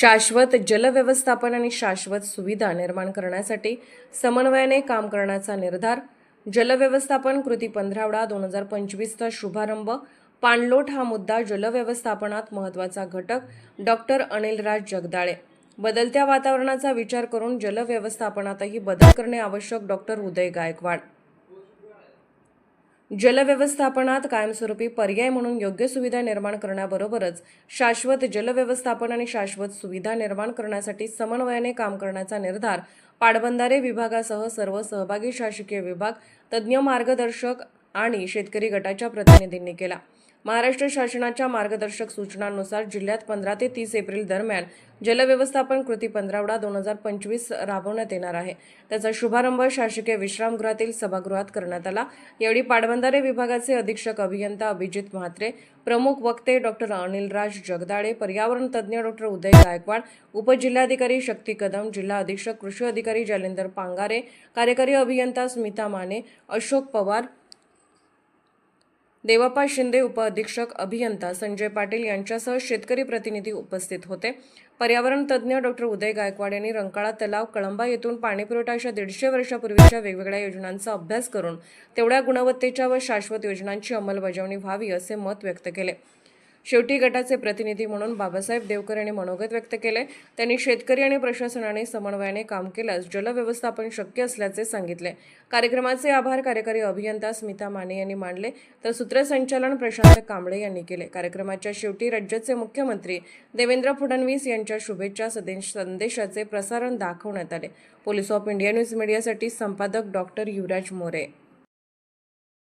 शाश्वत जलव्यवस्थापन आणि शाश्वत सुविधा निर्माण करण्यासाठी समन्वयाने काम करण्याचा निर्धार जलव्यवस्थापन कृती पंधरावडा दोन हजार पंचवीसचा शुभारंभ पाणलोट हा मुद्दा जलव्यवस्थापनात महत्त्वाचा घटक डॉक्टर अनिलराज जगदाळे. बदलत्या वातावरणाचा विचार करून जलव्यवस्थापनातही बदल करणे आवश्यक डॉक्टर उदय गायकवाड. जलव्यवस्थापनात कायमस्वरूपी पर्याय म्हणून योग्य सुविधा निर्माण करण्याबरोबरच शाश्वत जलव्यवस्थापन आणि शाश्वत सुविधा निर्माण करण्यासाठी समन्वयाने काम करण्याचा निर्धार पाटबंधारे विभागासह सर्व सहभागी शासकीय विभाग तज्ज्ञ मार्गदर्शक आणि शेतकरी गटाच्या प्रतिनिधींनी केला. महाराष्ट्र शासनाच्या मार्गदर्शक सूचनांनुसार जिल्ह्यात पंधरा ते तीस एप्रिल दरम्यान जलव्यवस्थापन कृती पंधरावडा दोन हजार पंचवीस राबवण्यात येणार आहे. त्याचा शुभारंभ शासकीय विश्रामगृहातील सभागृहात करण्यात आला. यावेळी पाटबंधारे विभागाचे अधीक्षक अभियंता अभिजित म्हात्रे प्रमुख वक्ते डॉक्टर अनिलराज जगदाळे पर्यावरण तज्ज्ञ डॉक्टर उदय गायकवाड उपजिल्हाधिकारी शक्ती कदम जिल्हा अधीक्षक कृषी अधिकारी जालिंदर पांगारे कार्यकारी अभियंता स्मिता माने अशोक पवार देवापा शिंदे उपअधीक्षक अभियंता संजय पाटील यांच्यासह शेतकरी प्रतिनिधी उपस्थित होते. पर्यावरण तज्ज्ञ डॉक्टर उदय गायकवाड यांनी रंकाळा तलाव कळंबा येथून पाणीपुरवठा अशा दीडशे वर्षापूर्वीच्या वेगवेगळ्या योजनांचा अभ्यास करून तेवढ्या गुणवत्तेच्या व शाश्वत योजनांची अंमलबजावणी व्हावी असे मत व्यक्त केले. शेवटी गटाचे प्रतिनिधी म्हणून बाबासाहेब देवकर यांनी मनोगत व्यक्त केले. त्यांनी शेतकरी आणि प्रशासनाने समन्वयाने काम केल्यास जलव्यवस्थापन शक्य असल्याचे सांगितले. कार्यक्रमाचे आभार कार्यकारी अभियंता स्मिता माने यांनी मानले. तर सूत्रसंचालन प्रशांत कांबळे यांनी केले. कार्यक्रमाच्या शेवटी राज्याचे मुख्यमंत्री देवेंद्र फडणवीस यांच्या शुभेच्छा संदेशाचे प्रसारण दाखवण्यात आले. पोलीस ऑफ इंडिया न्यूज मीडियासाठी संपादक डॉक्टर युवराज मोरे.